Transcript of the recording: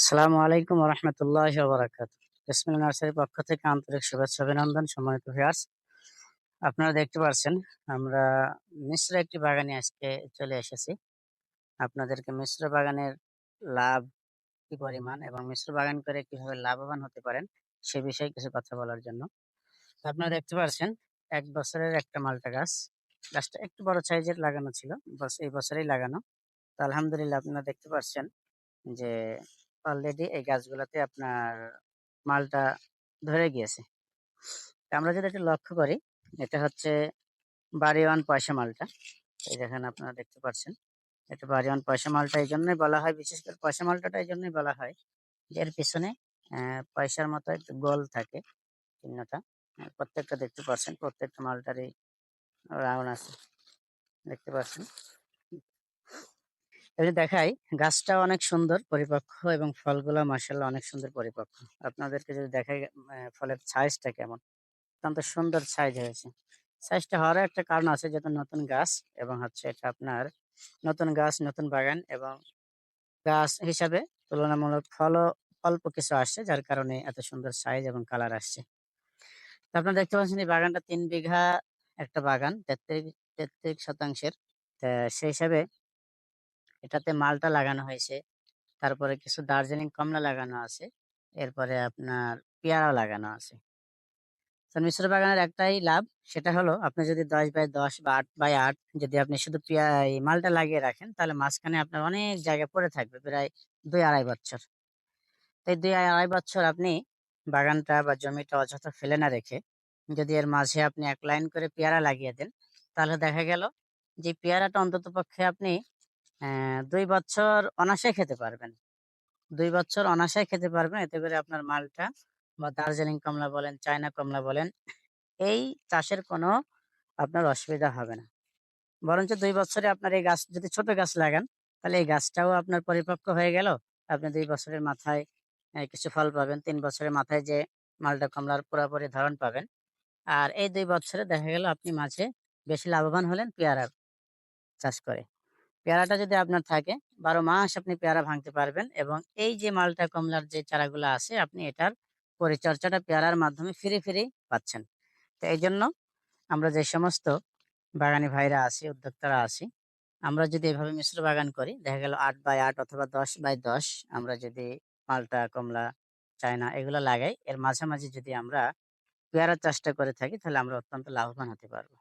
আসসালামু আলাইকুম রহমতুল্লাহ বারাকাত বিসমিল নার্সারির পক্ষ থেকে আন্তরিক শুভেচ্ছা, অভিনন্দন, সম্মানিত ভিউয়ার্স আপনারা দেখতে পাচ্ছেন, আমরা মিশ্র একটি বাগানে আজকে চলে এসেছি। আপনাদেরকে মিশ্র বাগানের লাভ কি পরিমাণ এবং মিশ্র বাগান করে কীভাবে লাভবান হতে পারেন, সে বিষয়ে কিছু কথা বলার জন্য। আপনারা দেখতে পাচ্ছেন, এক বছরের একটা মালটা গাছ, গাছটা একটু বড় সাইজের লাগানো ছিল এই বছরেই লাগানো। তো আলহামদুলিল্লাহ আপনারা দেখতে পাচ্ছেন যে অলরেডি এই গাছগুলোতে আপনার মালটা ধরে গিয়েছে। আমরা যদি একটু লক্ষ্য করি, এটা হচ্ছে বাড়িওয়ান পয়সা মালটা। এই দেখেন আপনারা দেখতে পাচ্ছেন। এটা বাড়িওয়ান পয়সা মালটা এই জন্যই বলা হয়, বিশেষ করে পয়সা মালটাটা এই জন্যই বলা হয় এর পিছনে পয়সার মতো একটু গোল থাকে চিহ্নটা। প্রত্যেকটা দেখতে পাচ্ছেন, প্রত্যেকটা মালটারই রাউন্ড আছে। দেখতে পাচ্ছেন? এই দেখাই গাছটা অনেক সুন্দর, পরিপক্ক এবং ফলগুলো মাসাল্লাহ অনেক সুন্দর পরিপক্ক। আপনাদেরকে যদি দেখাই ফলের সাইজটা কেমন? অত্যন্ত সুন্দর সাইজ হয়েছে। সাইজটা হওয়ার একটা কারণ আছে যেহেতু নতুন গাছ এবং হচ্ছে এটা আপনার নতুন গাছ, নতুন বাগান এবং গাছ হিসাবে তুলনামূলক ফলও অল্প কিছু আসছে, যার কারণে এত সুন্দর সাইজ এবং কালার আসছে। আপনারা দেখতে পাচ্ছেন এই বাগানটা তিন বিঘা একটা বাগান, তেত্রিশ তেত্রিশ শতাংশের। সেই হিসাবে এটাতে মালটা লাগানো হয়েছে। তারপরে কিছু দার্জিলিং কমলা লাগানো আছে। এরপরে আপনার পেয়ারাও লাগানো আছে। তো মিশ্র বাগানের একটাই লাভ, সেটা হলো আপনি যদি দশ বাই দশ বা আট বাই আট যদি আপনি শুধু মালটা লাগিয়ে রাখেন, তাহলে মাঝখানে আপনার অনেক জায়গা পড়ে থাকবে, প্রায় দুই আড়াই বছর। তাই দুই আড়াই বছর আপনি বাগানটা বা জমিটা অযথা ফেলে না রেখে যদি এর মাঝে আপনি এক লাইন করে পেয়ারা লাগিয়ে দেন, তাহলে দেখা গেল যে পেয়ারাটা অন্তত পক্ষে আপনি দুই বছর অনাশায় খেতে পারবেন। দুই বছর অনাশায় খেতে পারবেন। এতে করে আপনার মালটা বা দার্জিলিং কমলা বলেন, চায়না কমলা বলেন, এই চাষের কোনো আপনার অসুবিধা হবে না। বরঞ্চ দুই বছরে আপনার এই গাছ, যদি ছোট গাছ লাগান, তাহলে এই গাছটাও আপনার পরিপক্ক হয়ে গেল। আপনি দুই বছরের মাথায় কিছু ফল পাবেন, তিন বছরের মাথায় যে মালটা কমলার পুরোপুরি ধরন পাবেন। আর এই দুই বছরে দেখা গেল আপনি মাঝে বেশি লাভবান হলেন পেয়ারার চাষ করে। পেয়ারাটা যদি আপনার থাকে, বারো মাস আপনি পেয়ারা ভাঙতে পারবেন এবং এই যে মালটা, কমলার যে চারাগুলো আছে, আপনি এটার পরিচর্যাটা পেয়ারার মাধ্যমে ফিরে ফিরে পাচ্ছেন। তো এই জন্য আমরা যে সমস্ত বাগানি ভাইরা আছি, উদ্যোক্তারা আছি, আমরা যদি এভাবে মিশ্র বাগান করি, দেখা গেল আট বাই আট অথবা দশ বাই দশ আমরা যদি মালটা, কমলা, চায়না এগুলো লাগাই, এর মাঝামাঝি যদি আমরা পেয়ারা চাষটা করে থাকি, তাহলে আমরা অত্যন্ত লাভবান হতে পারব।